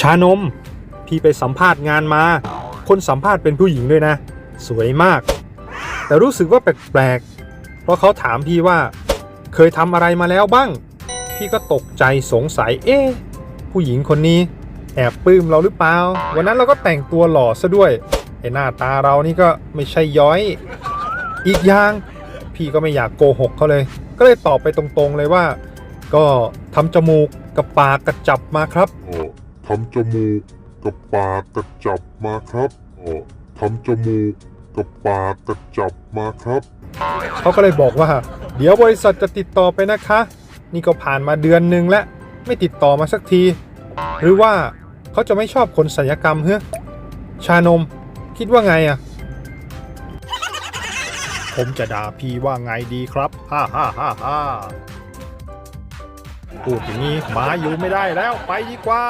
ชานม พี่ไปสัมภาษณ์งานมา คนสัมภาษณ์เป็นผู้หญิงด้วยนะ สวยมาก แต่รู้สึกว่าแปลกๆ เพราะเขาถามพี่ว่า เคยทำอะไรมาแล้วบ้าง พี่ก็ตกใจสงสัยเอ๊ะผู้หญิงคนนี้ แอบปลื้มเราหรือเปล่า วันนั้นเราก็แต่งตัวหล่อซะด้วยไอ้หน้าตาเรานี่ก็ไม่ใช่ย้อย อีกอย่าง พี่ก็ไม่อยากโกหกเขาเลย ก็เลยตอบไปตรงๆเลยว่า ก็ทำจมูกกับปากกระจับมาครับ ทำจมูกกับปากกระจับมาครับทำจมูกกับปากกระจับมาครับ เขาก็เลยบอกว่า เดี๋ยวบริษัทจะติดต่อไปนะคะ นี่ก็ผ่านมาเดือนหนึ่งแล้วไม่ติดต่อมาสักที หรือว่าเขาจะไม่ชอบคนศัลยกรรมเฮ้ชานม คิดว่าไงอะผมจะด่าพี่ว่าไงดีครับ ฮ่าฮ่าฮ่าฮ่าพูดอย่างนี้หมาอยู่ไม่ได้แล้วไปดีกว่า